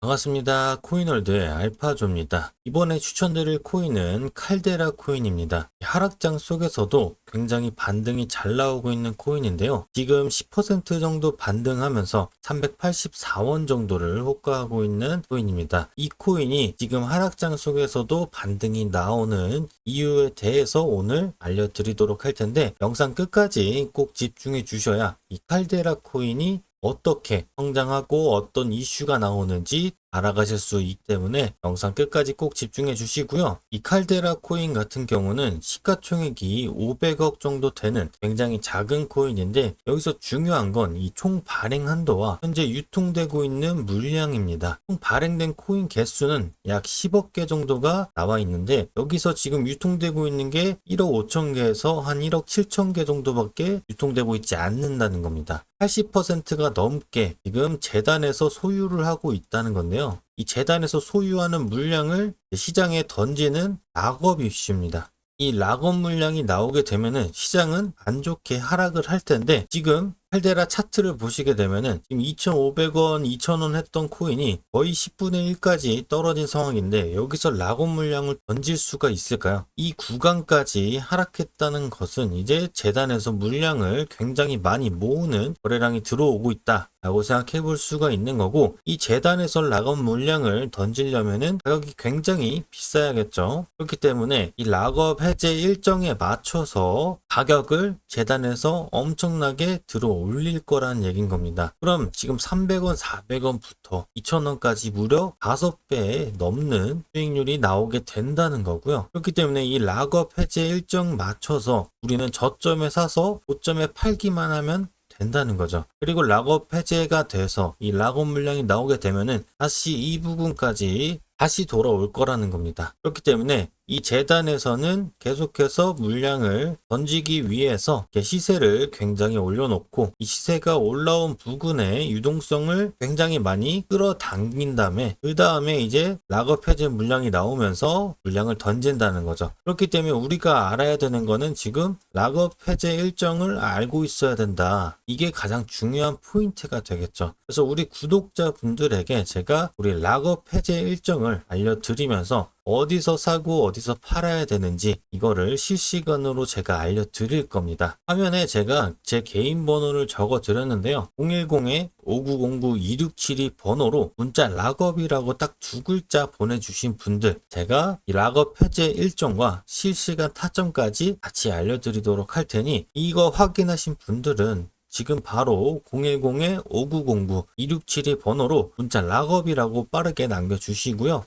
반갑습니다. 코인월드의 알파조입니다. 이번에 추천드릴 코인은 칼데라 코인입니다. 하락장 속에서도 굉장히 반등이 잘 나오고 있는 코인인데요. 지금 10% 정도 반등하면서 384원 정도를 호가하고 있는 코인입니다. 이 코인이 지금 하락장 속에서도 반등이 나오는 이유에 대해서 오늘 알려드리도록 할 텐데 영상 끝까지 꼭 집중해 주셔야 이 칼데라 코인이 어떻게 성장하고 어떤 이슈가 나오는지 알아가실 수 있기 때문에 영상 끝까지 꼭 집중해 주시고요. 이 칼데라 코인 같은 경우는 시가총액이 500억 정도 되는 굉장히 작은 코인인데 여기서 중요한 건 이 총 발행 한도와 현재 유통되고 있는 물량입니다. 총 발행된 코인 개수는 약 10억 개 정도가 나와 있는데 여기서 지금 유통되고 있는 게 1억 5천 개에서 한 1억 7천 개 정도밖에 유통되고 있지 않는다는 겁니다. 80%가 넘게 지금 재단에서 소유를 하고 있다는 건데요. 이 재단에서 소유하는 물량을 시장에 던지는 락업 이슈입니다. 이 락업 물량이 나오게 되면은 시장은 안 좋게 하락을 할 텐데 지금 칼데라 차트를 보시게 되면은 지금 2,500원, 2,000원 했던 코인이 거의 10분의 1까지 떨어진 상황인데 여기서 락업 물량을 던질 수가 있을까요? 이 구간까지 하락했다는 것은 이제 재단에서 물량을 굉장히 많이 모으는 거래량이 들어오고 있다. 라고 생각해 볼 수가 있는 거고 이 재단에서 락업 물량을 던지려면은 가격이 굉장히 비싸야겠죠. 그렇기 때문에 이 락업 해제 일정에 맞춰서 가격을 재단에서 엄청나게 들어 올릴 거라는 얘기인 겁니다. 그럼 지금 300원, 400원부터 2,000원까지 무려 5배 넘는 수익률이 나오게 된다는 거고요. 그렇기 때문에 이 락업 해제 일정 맞춰서 우리는 저점에 사서 고점에 팔기만 하면 된다는 거죠. 그리고 락업 해제가 돼서 이 락업 물량이 나오게 되면은 다시 이 부분까지 다시 돌아올 거라는 겁니다. 그렇기 때문에 이 재단에서는 계속해서 물량을 던지기 위해서 시세를 굉장히 올려놓고 이 시세가 올라온 부근의 유동성을 굉장히 많이 끌어당긴 다음에 그 다음에 이제 락업 해제 물량이 나오면서 물량을 던진다는 거죠. 그렇기 때문에 우리가 알아야 되는 거는 지금 락업 해제 일정을 알고 있어야 된다. 이게 가장 중요한 포인트가 되겠죠. 그래서 우리 구독자분들에게 제가 우리 락업 해제 일정을 알려드리면서 어디서 사고 어디서 팔아야 되는지 이거를 실시간으로 제가 알려드릴 겁니다. 화면에 제가 제 개인 번호를 적어 드렸는데요. 010-5909-2672 번호로 문자 락업이라고 딱 두 글자 보내주신 분들 제가 이 락업 해제 일정과 실시간 타점까지 같이 알려드리도록 할 테니 이거 확인하신 분들은 지금 바로 010-5909-2672 번호로 문자 락업이라고 빠르게 남겨주시고요.